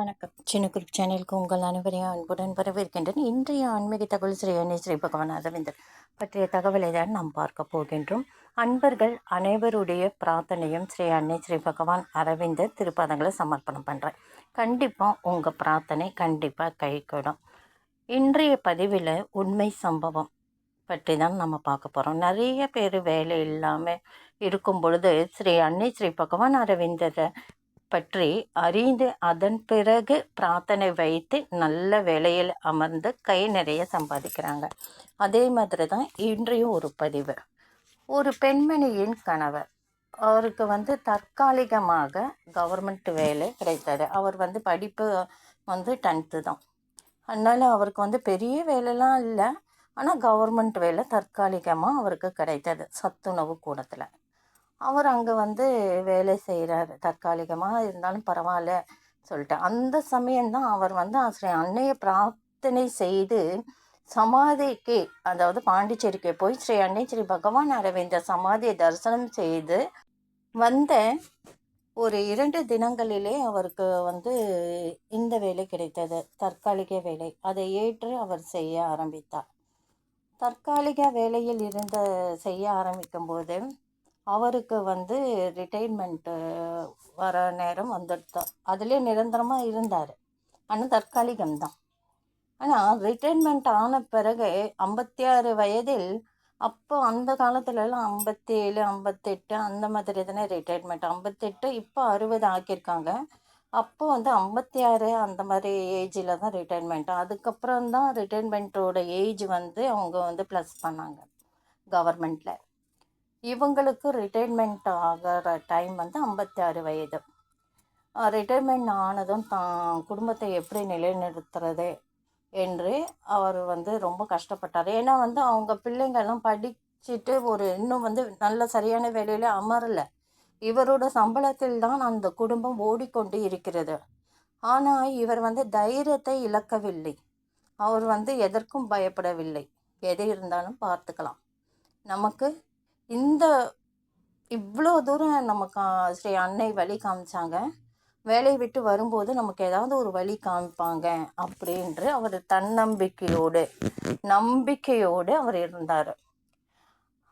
வணக்கம். சின்ன குரூப் சேனலுக்கு உங்கள் அனைவரையும் அன்புடன் வரவேற்கின்றன. இன்றைய ஆன்மீக தகவல் ஸ்ரீ அன்னை ஸ்ரீ பகவான் அரவிந்தர் பற்றிய தகவலை தான் நாம் பார்க்க போகின்றோம். அன்பர்கள் அனைவருடைய பிரார்த்தனையும் ஸ்ரீ அன்னை ஸ்ரீ பகவான் அரவிந்தர் திருப்பதங்களை சமர்ப்பணம் பண்ணுறேன் கண்டிப்பாக உங்கள் பிரார்த்தனை கண்டிப்பாக கைகூடும். இன்றைய பதிவில் உண்மை சம்பவம் பற்றி தான் நம்ம பார்க்க போகிறோம் நிறைய பேர் வேலை இல்லாமல் இருக்கும் பொழுது ஸ்ரீ அன்னை ஸ்ரீ பகவான் அரவிந்தரை பற்றி அறிந்து அதன் பிறகு பிரார்த்தனை வைத்து நல்ல வேலையில் அமர்ந்து கை நிறைய சம்பாதிக்கிறாங்க. அதே மாதிரி தான் இன்றையும் ஒரு பதிவு. ஒரு பெண்மணியின் கணவர். அவருக்கு வந்து தற்காலிகமாக கவர்மெண்ட் வேலை கிடைத்தது. அவர் வந்து படிப்பு வந்து டென்த்து தான். அதனால் அவருக்கு வந்து பெரிய வேலைலாம் இல்லை. ஆனால் கவர்மெண்ட் வேலை தற்காலிகமாக அவருக்கு கிடைத்தது. சத்துணவு கூடத்தில். அவர் அங்கே வந்து வேலை செய்கிறாரு தற்காலிகமாக இருந்தாலும் பரவாயில்ல சொல்லிட்டு. அந்த சமயம்தான் அவர் வந்து ஆசிரியர் அன்னையை பிரார்த்தனை செய்து சமாதிக்கு அதாவது பாண்டிச்சேரிக்கு போய் ஸ்ரீ அன்னை ஸ்ரீ பகவான் அரவிந்த சமாதியை தரிசனம் செய்து வந்த ஒரு இரண்டு தினங்களிலே அவருக்கு வந்து இந்த வேலை கிடைத்தது. தற்காலிக வேலை. அதை ஏற்று அவர் செய்ய ஆரம்பித்தார். தற்காலிக வேலையில் இருந்த செய்ய ஆரம்பிக்கும் போது அவருக்கு வந்து ரிட்டைர்மெண்ட்டு வர நேரம் வந்துடுது அதிலே நிரந்தரமாக இருந்தார். ஆனால் தற்காலிகம்தான் ஆனால் ரிட்டைர்மெண்ட் ஆன பிறகு ஐம்பத்தி ஆறு வயதில் அப்போ அந்த காலத்துலலாம் ஐம்பத்தி ஏழு ஐம்பத்தெட்டு அந்த மாதிரி தானே ரிட்டைர்மெண்ட் ஐம்பத்தெட்டு இப்போ அறுபது ஆக்கியிருக்காங்க. அப்போ வந்து ஐம்பத்தி ஆறு அந்த மாதிரி ஏஜில் தான் ரிட்டைர்மெண்ட் அதுக்கப்புறம் தான் ரிட்டைர்மெண்ட்டோட ஏஜ் வந்து அவங்க வந்து ப்ளஸ் பண்ணாங்க கவர்மெண்ட்டில் இவங்களுக்கு ரிட்டைர்மெண்ட் ஆகிற டைம் வந்து ஐம்பத்தி ஆறு வயது ரிட்டைர்மெண்ட் ஆனதும் தான் குடும்பத்தை எப்படி நிலைநிறுத்துறது என்று அவர் வந்து ரொம்ப கஷ்டப்பட்டார். ஏன்னா வந்து அவங்க பிள்ளைங்கள்லாம் படிச்சுட்டு ஒரு இன்னும் வந்து நல்ல சரியான வேலையில் அமரலை. இவரோட சம்பளத்தில் தான் அந்த குடும்பம் ஓடிக்கொண்டு இருக்கிறது. ஆனால் இவர் வந்து தைரியத்தை இழக்கவில்லை. அவர் வந்து எதற்கும் பயப்படவில்லை. எது இருந்தாலும் பார்த்துக்கலாம். நமக்கு இந்த இவ்வளோ தூரம் நமக்கு ஸ்ரீ அன்னை வழி காமிச்சாங்க. வேலையை விட்டு வரும்போது நமக்கு ஏதாவது ஒரு வழி காமிப்பாங்க அப்படின்று அவர் தன்னம்பிக்கையோடு நம்பிக்கையோடு அவர் இருந்தார்.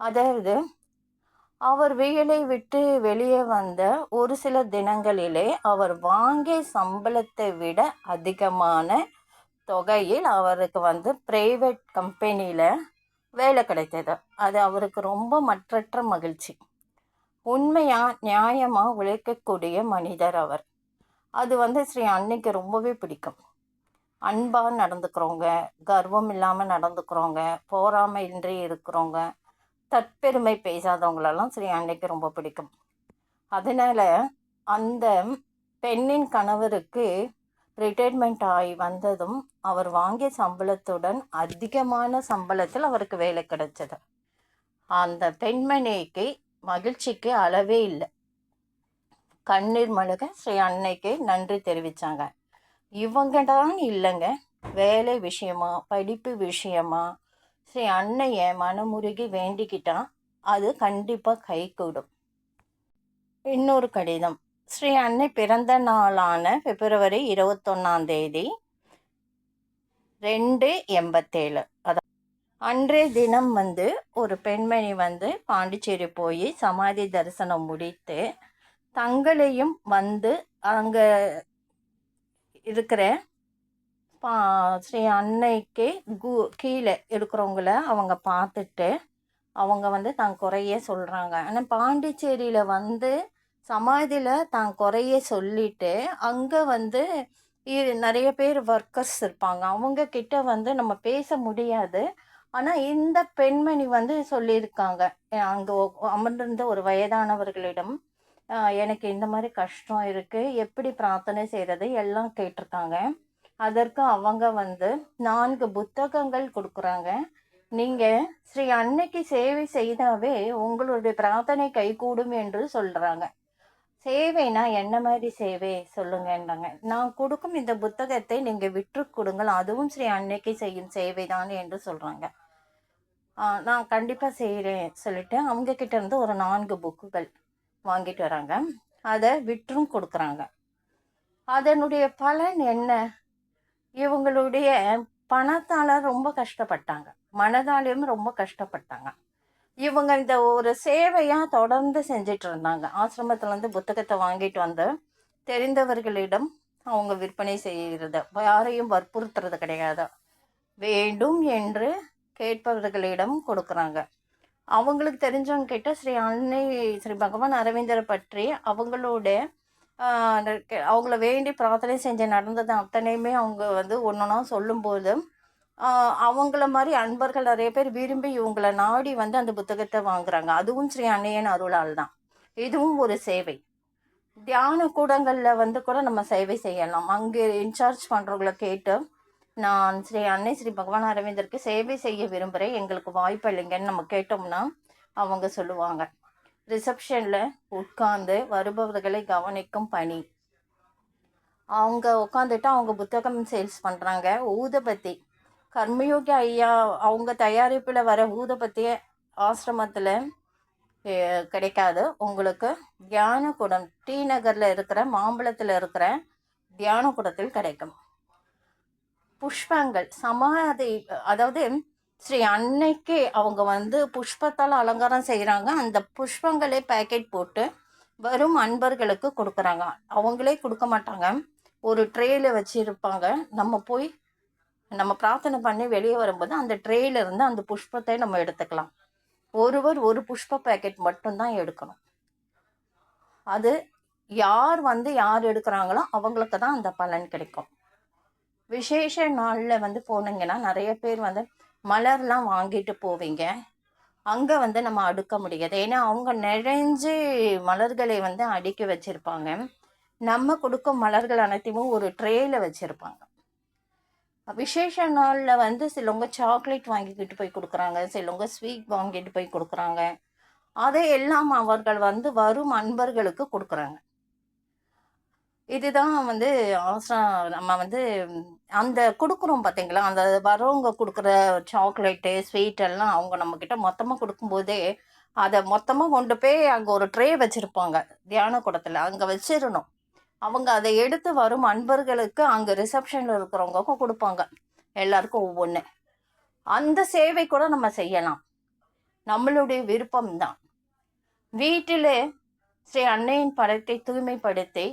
அதாவது அவர் வேலை விட்டு வெளியே வந்த ஒரு சில தினங்களிலே அவர் வாங்கிய சம்பளத்தை விட அதிகமான தொகையில் அவருக்கு வந்து ப்ரைவேட் கம்பெனியில் வேலை கிடைத்தது. அது அவருக்கு ரொம்ப மற்றற்ற மகிழ்ச்சி. உண்மையாக நியாயமாக உழைக்கக்கூடிய மனிதர் அவர். அது வந்து ஸ்ரீ அன்னைக்கு ரொம்பவே பிடிக்கும். அன்பாக நடந்துக்கிறவங்க கர்வம் இல்லாமல் நடந்துக்கிறவங்க போராமை இன்றி இருக்கிறவங்க தற்பெருமை பேசாதவங்களெல்லாம் ஸ்ரீ அன்னைக்கு ரொம்ப பிடிக்கும். அதனால் அந்த பெண்ணின் கணவருக்கு ரிட்டைர்மெண்ட் ஆகி வந்ததும் அவர் வாங்கிய சம்பளத்துடன் அதிகமான சம்பளத்தில் அவருக்கு வேலை கிடைச்சது. அந்த பெண்மணிக்கு மகிழ்ச்சிக்கு அளவே இல்லை. கண்ணீர் மழுக ஸ்ரீ அன்னைக்கு நன்றி தெரிவித்தாங்க இவங்க தான் இல்லைங்க. வேலை விஷயமா படிப்பு விஷயமா ஸ்ரீ அன்னையை மனமுருகி வேண்டிக்கிட்டான் அது கண்டிப்பாக கை கூடும் இன்னொரு கடிதம். ஸ்ரீ அன்னை பிறந்த நாளான பிப்ரவரி இருபத்தொன்னாம் தேதி ரெண்டு எண்பத்தேழு. அதான் அன்றைய தினம் வந்து ஒரு பெண்மணி வந்து பாண்டிச்சேரி போய் சமாதி தரிசனம் முடித்து தங்களையும் வந்து அங்கே இருக்கிற பா ஸ்ரீ அன்னைக்கு கு கீழே இருக்கிறவங்கள அவங்க பார்த்துட்டு அவங்க வந்து தன் குறைய சொல்கிறாங்க ஆனால் பாண்டிச்சேரியில் வந்து சமாதியில் தான் குறைய சொல்லிட்டு அங்கே வந்து நிறைய பேர் ஒர்க்கர்ஸ் இருப்பாங்க. அவங்க கிட்ட வந்து நம்ம பேச முடியாது. ஆனால் இந்த பெண்மணி வந்து சொல்லியிருக்காங்க. அங்கே அமர்ந்திருந்த ஒரு வயதானவர்களிடம் எனக்கு இந்த மாதிரி கஷ்டம் இருக்குது எப்படி பிரார்த்தனை செய்கிறது எல்லாம் கேட்டிருக்காங்க. அதற்கு அவங்க வந்து நான்கு புத்தகங்கள் கொடுக்குறாங்க. நீங்கள் ஸ்ரீ அன்னைக்கு சேவை செய்தாவே உங்களுடைய பிரார்த்தனை கைகூடும் என்று சொல்கிறாங்க சேவைனா என்ன மாதிரி சேவை சொல்லுங்கன்றாங்க. நான் கொடுக்கும் இந்த புத்தகத்தை நீங்கள் விற்று கொடுங்கள். அதுவும் ஸ்ரீ அன்னைக்கு செய்யும் சேவை தான் என்று சொல்கிறாங்க நான் கண்டிப்பாக செய்கிறேன் சொல்லிட்டு அவங்க இருந்து ஒரு நான்கு புக்குகள் வாங்கிட்டு வராங்க. அதை விற்றும் கொடுக்குறாங்க. அதனுடைய பலன் என்ன? இவங்களுடைய பணத்தால் ரொம்ப கஷ்டப்பட்டாங்க. மனதாலையும் ரொம்ப கஷ்டப்பட்டாங்க. இவங்க இந்த ஒரு சேவையாக தொடர்ந்து செஞ்சிட்டு இருந்தாங்க ஆசிரமத்துலேருந்து புத்தகத்தை வாங்கிட்டு வந்து தெரிந்தவர்களிடம் அவங்க விற்பனை செய்கிறது. யாரையும் வற்புறுத்துறது கிடையாது. வேண்டும் என்று கேட்பவர்களிடம் கொடுக்குறாங்க. அவங்களுக்கு தெரிஞ்சவங்க கிட்ட ஸ்ரீ அன்னை ஸ்ரீ பகவான் அரவிந்தரை பற்றி அவங்களோட அவங்கள வேண்டி பிரார்த்தனை செஞ்சு நடந்தது அத்தனையுமே அவங்க வந்து ஒன்றுனா சொல்லும்போது அவங்கள மாதிரி அன்பர்கள் நிறைய பேர் விரும்பி இவங்களை நாடி வந்து அந்த புத்தகத்தை வாங்குறாங்க. அதுவும் ஸ்ரீ அன்னையன் அருளால் தான். இதுவும் ஒரு சேவை. தியான கூடங்களில் வந்து கூட நம்ம சேவை செய்யலாம். அங்கே இன்சார்ஜ் பண்ணுறவங்கள கேட்டு நான் ஸ்ரீ அன்னை ஸ்ரீ பகவான் அரவிந்தருக்கு சேவை செய்ய விரும்புகிறேன் எங்களுக்கு வாய்ப்பு இல்லைங்கன்னு நம்ம கேட்டோம்னா அவங்க சொல்லுவாங்க. ரிசப்ஷனில் உட்கார்ந்து வருபவர்களை கவனிக்கும் பணி. அவங்க உட்காந்துட்டு அவங்க புத்தகம் சேல்ஸ் பண்ணுறாங்க ஊதுபத்தி. கர்மயோகி ஐயா அவங்க தயாரிப்பில் வர ஊதபத்திய ஆசிரமத்தில் கிடைக்காது. உங்களுக்கு தியான குடம் டி நகரில் இருக்கிற மாம்பழத்தில் இருக்கிற தியான குடத்தில் கிடைக்கும். புஷ்பங்கள் சமாதி அதாவது ஸ்ரீ அன்னைக்கு அவங்க வந்து புஷ்பத்தால் அலங்காரம் செய்கிறாங்க அந்த புஷ்பங்களே பேக்கெட் போட்டு வரும் அன்பர்களுக்கு கொடுக்குறாங்க. அவங்களே கொடுக்க மாட்டாங்க. ஒரு ட்ரேயில் வச்சுருப்பாங்க. நம்ம போய் நம்ம பிரார்த்தனை பண்ணி வெளியே வரும்போது அந்த ட்ரேல அந்த புஷ்பத்தை நம்ம எடுத்துக்கலாம். ஒருவர் ஒரு புஷ்ப பேக்கெட் மட்டும்தான் எடுக்கணும். அது யார் வந்து யார் எடுக்கிறாங்களோ அவங்களுக்கு தான் அந்த பலன் கிடைக்கும். விசேஷ நாளில் வந்து போனீங்கன்னா நிறைய பேர் வந்து மலர்லாம் வாங்கிட்டு போவீங்க. அங்கே வந்து நம்ம அடுக்க முடியாது. ஏன்னா அவங்க நிறைஞ்சு மலர்களை வந்து அடுக்கி வச்சுருப்பாங்க. நம்ம கொடுக்கும் மலர்கள் அனைத்தையும் ஒரு ட்ரேயில் வச்சுருப்பாங்க. விசேஷ நாளில் வந்து சிலவங்க சாக்லேட் வாங்கிக்கிட்டு போய் கொடுக்குறாங்க சிலவங்க ஸ்வீட் வாங்கிட்டு போய் கொடுக்குறாங்க. அதை எல்லாம் அவர்கள் வந்து வரும் அன்பர்களுக்கு கொடுக்குறாங்க. இதுதான் வந்து அவசரம் நம்ம வந்து அந்த கொடுக்குறோம் பார்த்தீங்களா அந்த வரவங்க கொடுக்குற சாக்லேட்டு ஸ்வீட் எல்லாம் அவங்க நம்மக்கிட்ட மொத்தமாக கொடுக்கும்போதே அதை மொத்தமாக கொண்டு போய் அங்கே ஒரு ட்ரே வச்சுருப்பாங்க தியான கூடத்தில். அங்கே வச்சிடணும். அவங்க அதை எடுத்து வரும் அன்பர்களுக்கு அங்கே ரிசப்ஷனில் இருக்கிறவங்க கொடுப்பாங்க. எல்லாருக்கும் ஒவ்வொன்று அந்த சேவை கூட நம்ம செய்யலாம். நம்மளுடைய விருப்பம்தான். வீட்டில் ஸ்ரீ அன்னையின் படத்தை தூய்மைப்படுத்தி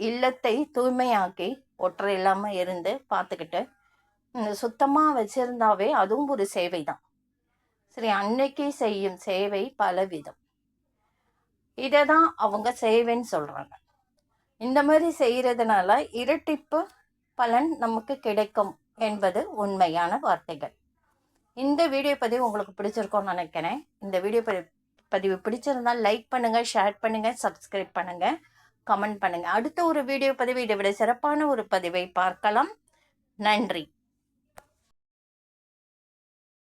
இல்லத்தை தூய்மையாக்கி ஒற்றை இல்லாமல் இருந்து பார்த்துக்கிட்டு சுத்தமாக வச்சுருந்தாவே அதுவும் ஒரு சேவை தான் ஸ்ரீ அன்னைக்கு செய்யும் சேவை பலவிதம். இதை தான் அவங்க சேவைன்னு சொல்கிறாங்க இந்த மாதிரி செய்கிறதுனால இரட்டிப்பு பலன் நமக்கு கிடைக்கும் என்பது உண்மையான வார்த்தைகள். இந்த வீடியோ பதிவு உங்களுக்கு பிடிச்சிருக்கோன்னு நினைக்கிறேன். இந்த வீடியோ பதி பதிவு பிடிச்சிருந்தால் லைக் பண்ணுங்கள் ஷேர் பண்ணுங்கள் சப்ஸ்கிரைப் பண்ணுங்கள் கமெண்ட் பண்ணுங்கள் அடுத்த ஒரு வீடியோ பதிவு இதை விட சிறப்பான ஒரு பதிவை பார்க்கலாம். நன்றி.